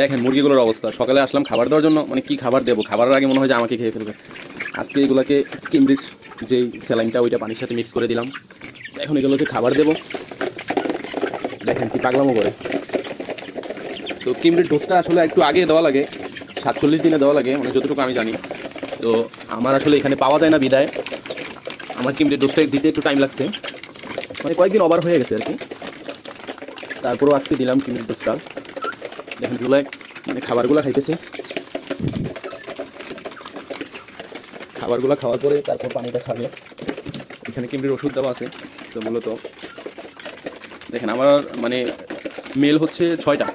দেখেন, মুরগিগুলোর অবস্থা। সকালে আসলাম খাবার দেওয়ার জন্য মানে কি খাবার দেবো? খাবারের আগে মনে হয় যে আমাকে খেয়ে ফেলবে। আজকে এগুলোকে কিমব্রিজ যেই স্যালাইনটা, ওইটা পানির সাথে মিক্স করে দিলাম। এখন এগুলোকে খাবার দেবো। দেখেন কি পাগলামো করে। তো কিমব্রিজ ডোজটা আসলে একটু আগে দেওয়া লাগে, সাতচল্লিশ দিনে দেওয়া লাগে মানে যতটুকু আমি জানি। তো আমার আসলে এখানে পাওয়া যায় না বিদায়। আমার কিমব্রিজ ডোজটা দিতে একটু টাইম লাগছে। মানে কয়েকদিন ওভার হয়ে গেছে আর কি। তারপরেও আজকে দিলাম কিমব্রিজ ডোজটা দেখেন জুলাই মানে খাবারগুলো খাইতেছে। খাবারগুলো খাওয়ার পরে তারপর পানিটা খাবে। এখানে কিমরির ওষুধ দেওয়া আছে, তো মূলত দেখেন আমার মানে মেল হচ্ছে ছয়টা।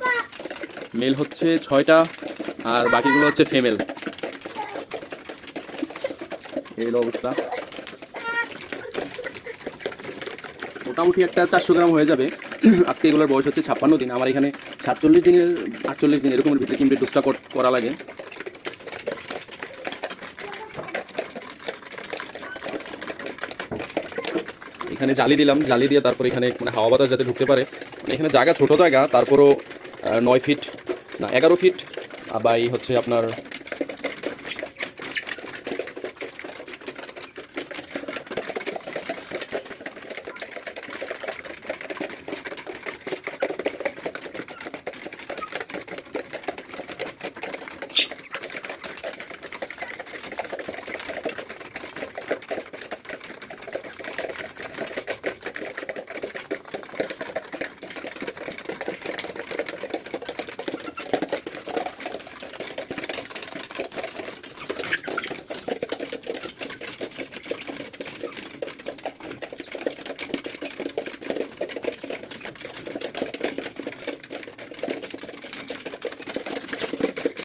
মেল হচ্ছে ছয়টা আর বাকিগুলো হচ্ছে ফিমেল। এই অবস্থা। মোটামুটি একটা চারশো গ্রাম হয়ে যাবে। আজকে এগুলোর বয়স হচ্ছে ছাপ্পান্ন দিন। আমার এখানে সাতচল্লিশ দিনের, আটচল্লিশ দিন এরকমের ভিতরে কিমড়ে ডোজটা কর- লাগে। এখানে জালি দিলাম, জালি দিয়ে তারপর এখানে মানে হাওয়া বাতাস যাতে ঢুকতে পারে। এখানে জায়গা, ছোট জায়গা, তারপরও নয় ফিট না, এগারো ফিট আর বা এই হচ্ছে আপনার